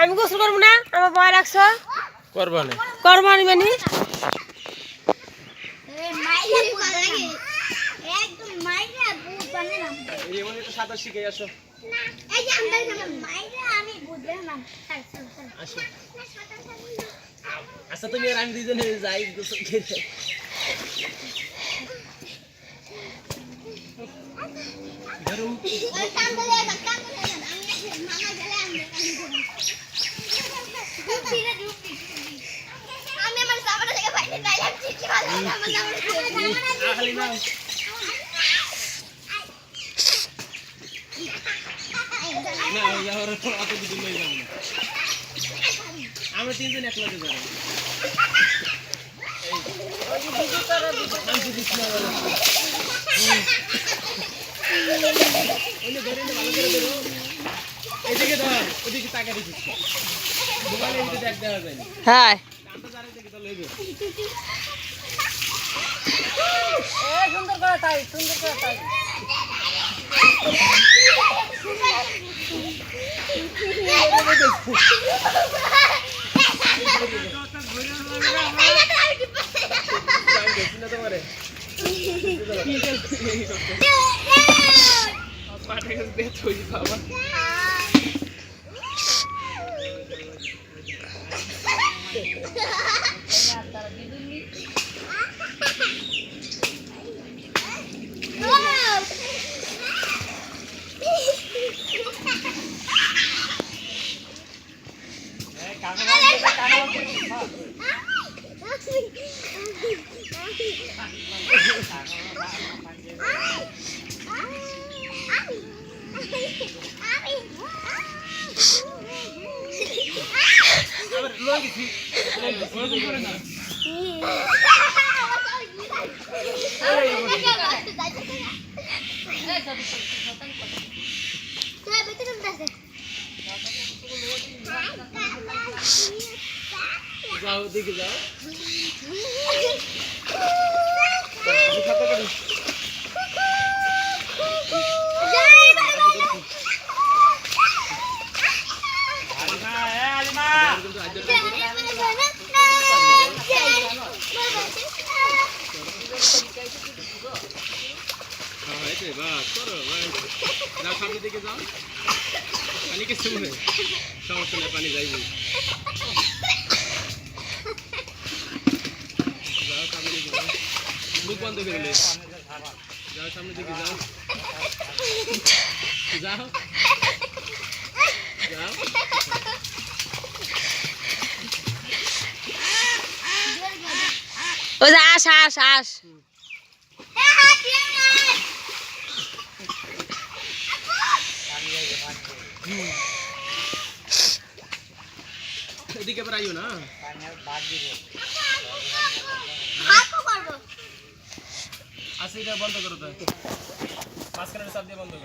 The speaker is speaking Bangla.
আমি গোসল করব না? আমার ভয় লাগছে করবা না? করব আমি মানে একদম মাইরা বুঝ বানে না। এই মনে তো আমরা তিনজন এক লগে যাব। আমি দিচ্ছি না বলো। হুম। ওই যে ধরে নে, ভালো করে ধরো। এদিকে ধর ওদিকে তাকা দিচ্ছিস মোবাইলে এদিকে দেখ দেওয়া যায়। না হ্যাঁ সুন্দর করে তাই সুন্দর করে তাই আমি দেখছি না তোমারে Madagas dentro de baba. Ah! যাও দেখে যাও আমি খাতা করি কিন্তু আজ হ্যাঁ বাস করো ভাই যাও সামনের দিকে যাও পানি কিছু মনে সমস্যা নেই পানি যাইবি যাও সামনের দিকে যাও মুখ বন্ধ করে নে যাও সামনের দিকে আস আস আস এদিকে এবার আইও না? আচ্ছা এটা বন্ধ করো তো। মাঝখানে সাপ দিয়ে বন্ধ